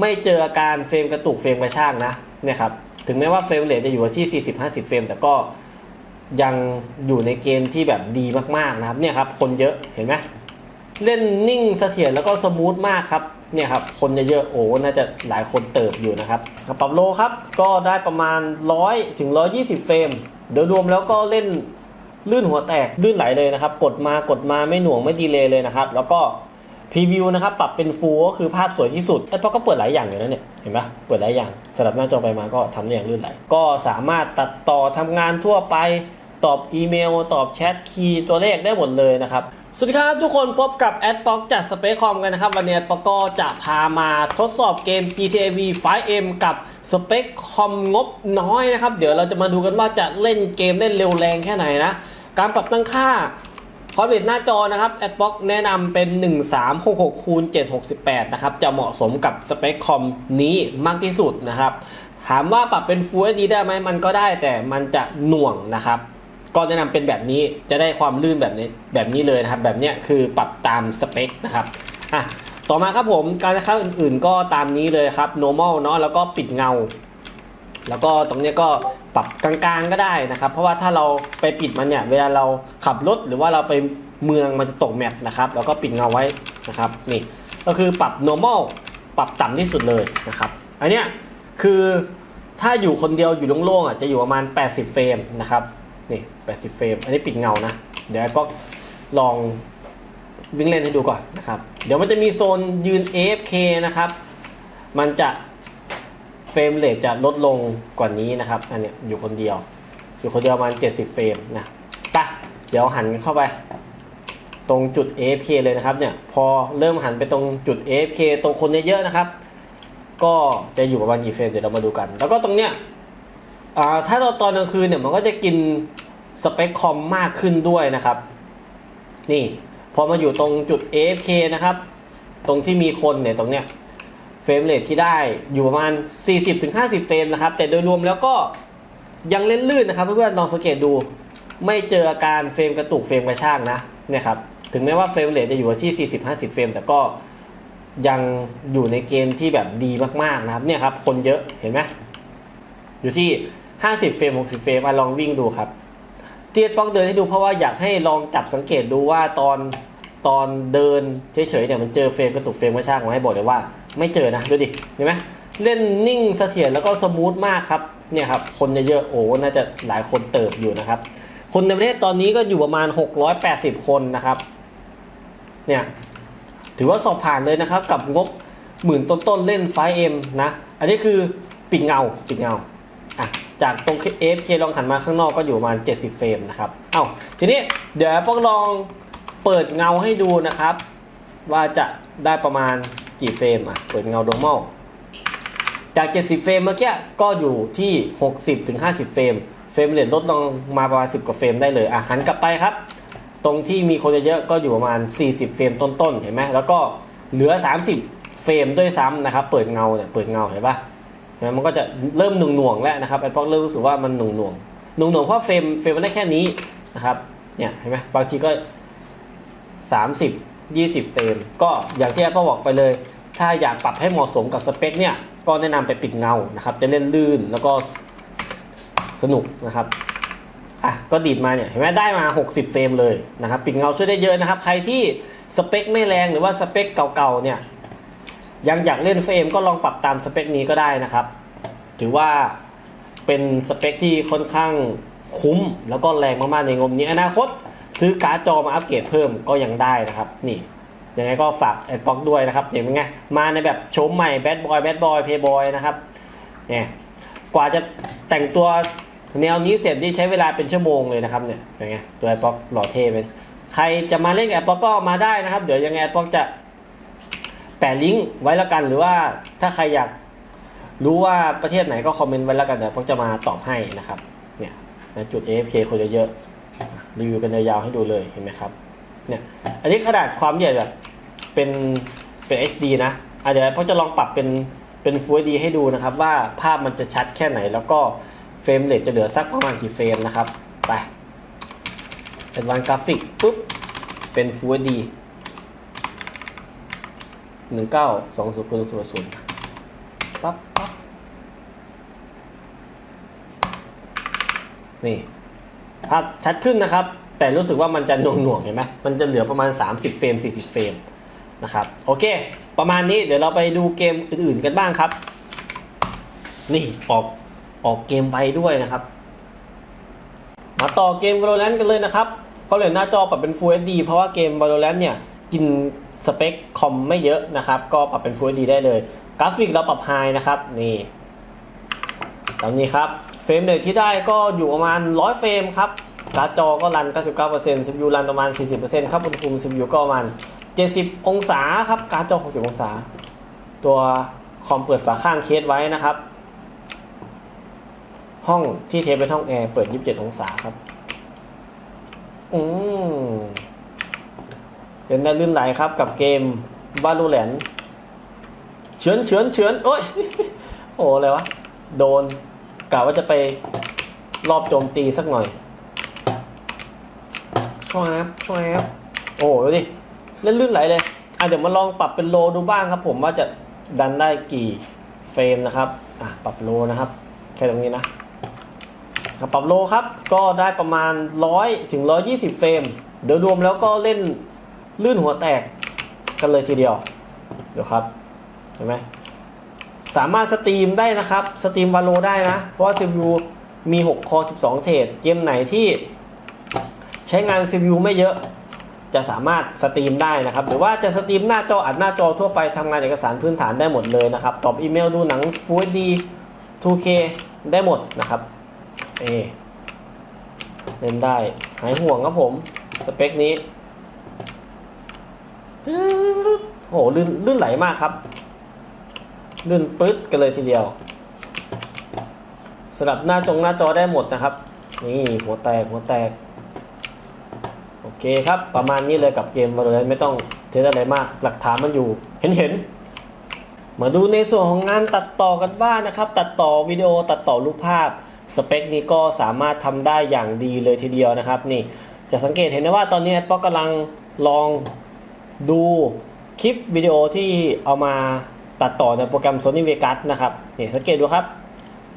ไม่เจออาการเฟรมกระตุกเฟรมกระชากนะเนี่ยครับถึงแม้ว่าเฟรมเรทจะอยู่ที่ 40-50 เฟรม แต่ก็ยังอยู่ในเกณฑ์ที่แบบดีมากๆนะครับเนี่ยครับคนเยอะเห็นไหมเล่นนิ่งเสถียรแล้วก็สมูทมากครับเนี่ยครับคนเยอะๆโอ้น่าจะหลายคนเติบอยู่นะครับกระเป๋าโลครับก็ได้ประมาณ 100 ถึง 120 เฟรม โดยรวมแล้วก็เล่นลื่นหัวแตกลื่นไหลเลยนะครับ กดมากดมาไม่หน่วงไม่ดีเลยเลยนะครับ แล้วก็ พรีวิวนะครับปรับเป็นฟูลก็คือภาพสวยที่สุดไอ้พอก็เปิดหลายอย่างอยู่นะเนี่ยเห็นปะเปิดหลายอย่างสลับหน้าจอไปมาก็ทำได้อย่างลื่นไหลก็สามารถตัดต่อทำงานทั่วไป ตอบอีเมล ตอบแชทคีย์ตัวเลขได้หมดเลยนะครับสวัสดีครับทุกคนพบกับแอดป็อกจากสเปคคอมกันนะครับ วันนี้แอดป็อกก็จะพามาทดสอบเกม GTA V 5M กับสเปคคอมงบน้อยนะครับ เดี๋ยวเราจะมาดูกันว่าจะเล่นเกมได้เร็วแรงแค่ไหนนะ การปรับตั้งค่า คอร์เรทหน้าจอนะครับแอดบ็อกแนะนำเป็น 1366คูณ768 นะครับ จะเหมาะสมกับสเปคคอมนี้มากที่สุดนะครับ ถามว่าปรับเป็น Full HD ได้ไหมมันก็ได้แต่มันจะหน่วงนะครับ ก็แนะนำเป็นแบบนี้จะได้ความลื่นแบบนี้แบบนี้เลยนะครับ แบบเนี้ยคือปรับตามสเปคนะครับอะต่อมาครับผมการค่าอื่นๆ ก็ตามนี้เลยครับ normal เนาะแล้วก็ปิดเงา แล้วก็ตรงนี้ก็ปรับกลางๆก็ได้นะครับ เพราะว่าถ้าเราไปปิดมันเนี่ยเวลาเราขับรถหรือว่าเราไปเมืองมันจะตกแมปนะครับ แล้วก็ปิดเงาไว้นะครับนี่ก็คือปรับ normal ปรับต่ำที่สุดเลยนะครับอันเนี้ยคือถ้าอยู่คนเดียวอยู่โล่งๆอะจะอยู่ประมาณ 80 เฟรมนะครับนี่80 เฟรม อันนี้ปิดเงานะ เดี๋ยวก็ลองวิ่งเล่นให้ดูก่อนนะครับ เดี๋ยวมันจะมีโซนยืน AFK นะครับ มันจะ เฟรมเรทจะลดลงกว่านี้นะครับ อันเนี้ยอยู่คนเดียว อยู่คนเดียวประมาณ 70 เฟรมนะปะเดี๋ยวหันเข้าไป ตรงจุด AFK เลยนะครับเนี่ย พอเริ่มหันไปตรงจุด AFK ตรงคนเยอะๆนะครับ ก็จะอยู่ประมาณกี่เฟรมเดี๋ยวเรามาดูกัน แล้วก็ตรงเนี้ยอ่าถ้าเราตอนกลางคืนเนี่ยมันก็จะกินสเปคคอมมากขึ้นด้วยนะครับ นี่ พอมาอยู่ตรงจุด AFK นะครับ ตรงที่มีคนเนี่ยตรงเนี้ย เฟรมเรทที่ได้อยู่ประมาณ 40-50 เฟรมนะครับ แต่โดยรวมแล้วก็ยังเล่นลื่นนะครับ เพื่อนๆลองสังเกตดูไม่เจออาการเฟรมกระตุกเฟรมกระชากนะเนี่ยครับถึงแม้ว่าเฟรมเรทจะอยู่ที่ 40-50 เฟรมแต่ก็ยังอยู่ในเกณฑ์ที่แบบดีมากๆนะครับเนี่ยครับคนเยอะเห็นไหมอยู่ที่ 50 เฟรม 60 เฟรมมาลองวิ่งดูครับ เตียดป๊อกเดินให้ดูเพราะว่าอยากให้ลองจับสังเกตดูว่าตอนตอนเดินเฉยๆเนี่ยมันเจอเฟรมกระตุกเฟรมกระชากมาให้บอกเลยว่า ไม่เจอนะดูดิเห็นไหมเล่นนิ่งเสถียรแล้วก็สมูทมากครับเนี่ยครับคนเยอะๆโอ้น่าจะหลายคนเติบอยู่นะครับ คนในประเทศตอนนี้ก็อยู่ประมาณ 680 คนนะครับ เนี่ยถือว่าสอบผ่านเลยนะครับ กับงบหมื่นต้นๆเล่น 5M นะ อันนี้คือปิดเงาปิดเงาอะจากตรง AFK ลองหันมาข้างนอกก็อยู่ประมาณ 70 เฟรมนะครับเอ้าทีนี้เดี๋ยวพวกลองเปิดเงาให้ดูนะครับ ว่าจะได้ประมาณ กี่เฟรมอะ เปิดเงา normal จาก 70 เฟรมเมื่อกี้ก็อยู่ที่ 60ถึง50 เฟรม เฟรมเรทลดลงมาประมาณ 10 กว่าเฟรมได้เลย อะหันกลับไปครับ ตรงที่มีคนเยอะๆก็อยู่ประมาณ 40 เฟรมต้นๆ เห็นไหม แล้วก็เหลือ 30 เฟรมด้วยซ้ำนะครับ เปิดเงาเนี่ย เปิดเงาเห็นปะเห็นไหมมันก็จะเริ่มหน่วงๆแล้วนะครับไอ้พวกเริ่มรู้สึกว่ามันหน่วงๆหน่วงๆเพราะเฟรมเฟรมมันได้แค่นี้นะครับ เนี่ยเห็นไหมบางทีก็ 30 20 เฟรม ก็อย่างที่แอปบอกไปเลย ถ้าอยากปรับให้เหมาะสมกับสเปคเนี่ย ก็แนะนำไปปิดเงานะครับ จะเล่นลื่นแล้วก็สนุกนะครับอะก็ดีดมาเนี่ยเห็นไหมได้มา 60 เฟรมเลยนะครับปิดเงาช่วยได้เยอะนะครับ ใครที่สเปคไม่แรงหรือว่าสเปคเก่าๆเนี่ยยังอยากเล่นเฟรมก็ลองปรับตามสเปคนี้ก็ได้นะครับ ถือว่าเป็นสเปคที่ค่อนข้างคุ้มแล้วก็แรงมากๆในงบนี้อนาคต ซื้อการ์ดจอมาอัปเกรดเพิ่มก็ยังได้นะครับ นี่ยังไงก็ฝากแอดบ็อกด้วยนะครับเห็นไหมมาในแบบโฉมใหม่แบดบอยแบดบอยเพย์บอยนะครับเนี่ยกว่าจะแต่งตัวแนวนี้เสร็จนี่ใช้เวลาเป็นชั่วโมงเลยนะครับเนี่ยเป็นไงตัวแอดบ็อกหล่อเท่ไปใครจะมาเล่นแอดบ็อกก็มาได้นะครับ เดี๋ยวยังไงแอดบ็อกจะแปะลิงก์ไว้แล้วกันหรือว่าถ้าใครอยากรู้ว่าประเทศไหนก็คอมเมนต์ไว้แล้วกันเดี๋ยวแอดบ็อกจะมาตอบให้นะครับ เนี่ยจุด AFK คนเยอะๆ รีวิวกันยาวๆให้ดูเลยเห็นไหมครับเนี่ยอันนี้ขนาดความใหญ่แบบเป็นเป็น HD นะอะเดี๋ยวพ่อจะลองปรับเป็นเป็น Full HD ให้ดูนะครับ ว่าภาพมันจะชัดแค่ไหน แล้วก็เฟรมเรทจะเหลือสักประมาณกี่เฟรมนะครับไปเป็นวันกราฟิกปุ๊บเป็น Full HD หนึ่งเก้าสองศูนย์ศูนย์ศูนย์ปั๊บปั๊บนี่ ภาพชัดขึ้นนะครับ แต่รู้สึกว่ามันจะหน่วงหน่วงๆเห็นไหมมันจะเหลือประมาณ 30 เฟรม 40 เฟรมนะครับ โอเค ประมาณนี้เดี๋ยวเราไปดูเกมอื่นๆกันบ้างครับ นี่ออกออกเกมไวด้วยนะครับ มาต่อเกม Valorant กันเลยนะครับก็เลยหน้าจอปรับเป็น Full HD เพราะว่าเกม Valorant เนี่ยกินสเปคคอมไม่เยอะนะครับ ก็ปรับเป็น Full HD ได้เลย กราฟิกเราปรับ High นะครับ นี่ตอนนี้ครับ รมเรทที่ได้ก็อยู่ประมาณ 100 เฟรมครับการ์ดจอก็รัน 99% CPU รันประมาณ 40%ครับอุณหภูมิ CPU ก็ประมาณ 70 องศาครับการ์ดจอ 60 องศา ตัวคอมเปิดฝาข้างเคสไว้นะครับ ห้องที่เทปเป็นห้องแอร์เปิด 27 องศาครับ อืมเป็นได้ลื่นไหลครับกับเกม Valorant เฉือนเฉือนเฉือนโอ้ยโอ้อะไรวะ โดน กะว่าจะไปรอบโจมตีสักหน่อยช่วยครับช่วยครับโอ้ดูดิเล่นลื่นไหลเลยอะเดี๋ยวมาลองปรับเป็นโลดูบ้างครับ ผมว่าจะดันได้กี่เฟรมนะครับอะปรับโลนะครับแค่ตรงนี้นะปรับโลครับก็ได้ประมาณ 100 ถึง 120 เฟรม เดี๋ยวรวมแล้วก็เล่นลื่นหัวแตกกันเลยทีเดียว เดี๋ยวครับ เห็นไหม สามารถสตรีมได้นะครับ สตรีมวาโลได้นะ เพราะว่า CPU มี 6 คอ 12 เทรดเกมไหนที่ใช้งาน CPU ไม่เยอะ จะสามารถสตรีมได้นะครับ หรือว่าจะสตรีมหน้าจออัดหน้าจอทั่วไปทำงานเอกสารพื้นฐานได้หมดเลยนะครับ ตอบอีเมลดูหนัง Full HD 2K ได้หมดนะครับเอเล่นได้ หายห่วงครับผม สเปคนี้โหลื่นลื่นไหลมากครับ ลื่นปึ๊ดกันเลยทีเดียวสำหรับหน้าจงหน้าจอได้หมดนะครับ นี่หัวแตกหัวแตก โอเคครับ ประมาณนี้เลยกับเกม Valorant ไม่ต้องเทสอะไรมาก หลักฐานมันอยู่ เห็นเห็นมาดูในส่วนของงานตัดต่อกันบ้างนะครับ ตัดต่อวิดีโอตัดต่อรูปภาพ สเปคนี้ก็สามารถทำได้อย่างดีเลยทีเดียวนะครับ นี่จะสังเกตเห็นได้ว่าตอนนี้แอดป๊อกกำลังลองดูคลิปวิดีโอที่เอามา ตัดต่อในโปรแกรม Sony Vegas นะครับนี่สังเกตดูครับ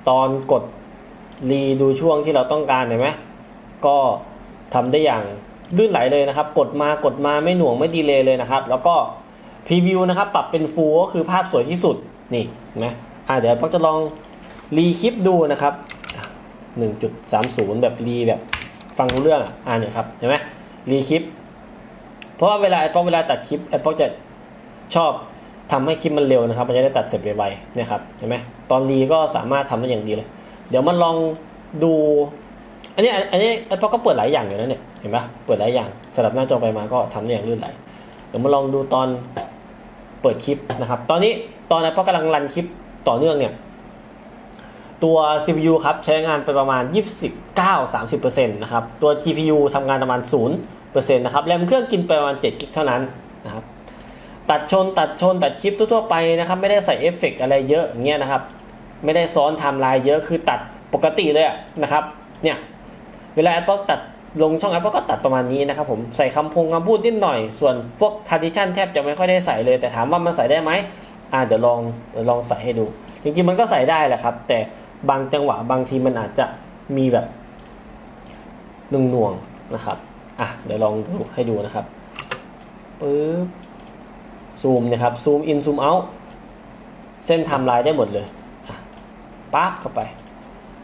ตอนกดรีดูช่วงที่เราต้องการเห็นไหมก็ทำได้อย่างลื่นไหลเลยนะครับ กดมากดมาไม่หน่วงไม่ดีเลยเลยนะครับ แล้วก็พรีวิวนะครับ ปรับเป็นฟูก็คือภาพสวยที่สุดนี่เห็นไหมอ่าเดี๋ยวป๊อกจะลองรีคลิปดูนะครับ 1.30 แบบรีแบบฟังรู้เรื่องอะอ่าเนี่ยครับเห็นไหมรีคลิป เพราะว่าเวลาไอ้ป๊อกเวลาตัดคลิปไอ้ป๊อกจะชอบ ทำให้คลิปมันเร็วนะครับ มันจะได้ตัดเสร็จไวๆนี่ยครับเห็นไหมตอนรีก็สามารถทำได้อย่างดีเลย เดี๋ยวมันลองดู อันนี้อันนี้ไอ้ป๊อก็เปิดหลายอย่างอยู่นะเนี่ยเห็นปะเปิดหลายอย่างสลับหน้าจอไปมาก็ทำได้อย่างลื่นไหลเดี๋ยวมาลองดูตอนเปิดคลิปนะครับ ตอนนี้ตอนไอ้ป๊อกกำลังรันคลิปต่อเนื่องเนี่ยตัว CPU ครับใช้งานไปประมาณ 29-30%นะครับ ตัว GPU ทำงานประมาณ 0%นะครับ แรมเครื่องกินไปประมาณ7กิกเท่านั้นนะครับ ตัดชนตัดชนตัดคลิปทั่วๆไปนะครับ ไม่ได้ใส่เอฟเฟกต์อะไรเยอะอย่างเงี้ยนะครับ ไม่ได้ซ้อนไทม์ไลน์เยอะคือตัดปกติเลยนะครับเนี่ยเวลา Apple ตัดลงช่อง Apple ก็ตัดประมาณนี้นะครับผมใส่คำพงคำพูดนิดหน่อย ส่วนพวก tradition แทบจะไม่ค่อยได้ใส่เลย แต่ถามว่ามันใส่ได้ไหมอ่าเดี๋ยวลองลองใส่ให้ดู จริงๆมันก็ใส่ได้แหละครับ แต่บางจังหวะบางทีมันอาจจะมีแบบหน่วงหน่วงๆนะครับอะเดี๋ยวลองดูให้ดูนะครับปึ๊บ ซูมนะครับซูมอินซูมเอาเส้นไทม์ไลน์ได้หมดเลยปั๊บเข้าไป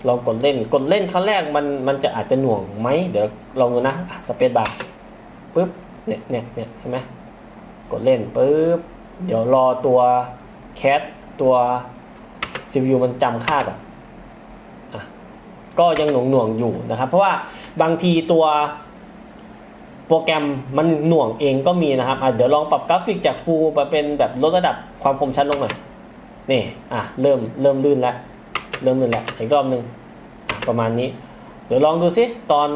ลองกดเล่นกดเล่นครั้งแรกมันมันจะอาจจะหน่วงไหมเดี๋ยวลองดูนะสเปซบาร์ปึ๊บเนี่ยเนี่ยเนี่ยเห็นไหมกดเล่นปึ๊บเดี๋ยวรอตัวแคทตัว CPU มันจำค่าก่อนอะก็ยังหน่วงหน่วงอยู่นะครับ เพราะว่าบางทีตัว โปรแกรมมันหน่วงเองก็มีนะครับอะเดี๋ยวลองปรับกราฟิกจากฟูลมาเป็นแบบลดระดับความคมชัดลงหน่อยนี่อะเริ่มเริ่มลื่นแล้วเริ่มลื่นแล้วอีกรอบหนึ่งประมาณนี้ เดี๋ยวลองดูซิตอน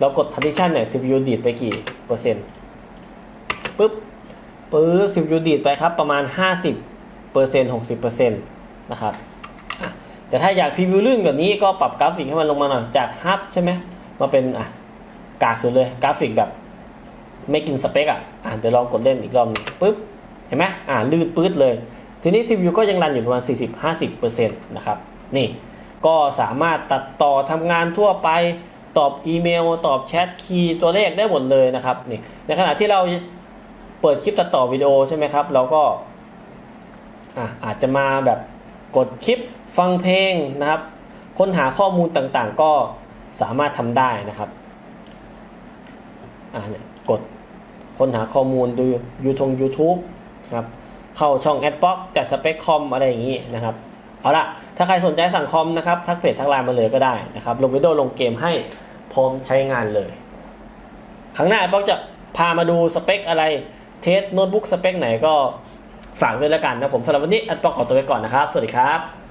เรากด partition เนี่ย CPU ดีดไปกี่เปอร์เซ็นต์ปึ๊บปื๊บ CPU ดีดไปครับประมาณ 50เปอร์เซ็นต์60เปอร์เซ็นต์นะครับแต่ถ้าอยากพรีวิวลื่นกว่านี้ก็ปรับกราฟิกให้มันลงมาหน่อยจากฮับใช่ไหมมาเป็นอะ กากสุดเลยกราฟิกแบบไม่กินสเปคอะอะเดี๋ยวลองกดเล่นอีกรอบหนึงปึ๊บเห็นไหมอ่าลื่นปื๊ดเลย ทีนี้ CPU ก็ยังรันอยู่ประมาณ 40-50%นะครับนี่ก็สามารถตัดต่อทำงานทั่วไปตอบอีเมล ตอบแชทคีย์ตัวเลขได้หมดเลยนะครับนี่ในขณะที่เราเปิดคลิปตัดต่อวิดีโอใช่ไหมครับ เราก็อะอาจจะมาแบบกดคลิปฟังเพลงนะครับ ค้นหาข้อมูลต่างๆ ก็สามารถทำได้นะครับ อะเนี่ยกดค้นหาข้อมูลดูยูทง YouTube นะครับเข้าช่อง Adblock จัดสเปคคอมอะไรอย่างนี้นะครับเอาละถ้าใครสนใจสั่งคอมนะครับทักเพจทักไลน์มาเลยก็ได้นะครับลงวิดีโอลงเกมให้พร้อมใช้งานเลยครั้งหน้า Adblock จะพามาดูสเปคอะไรเทสโน้ตบุ๊กสเปคไหนก็ฝากด้วยแล้วกันนะผมสำหรับวันนี้ Adblock ขอตัวไปก่อนนะครับ สวัสดีครับ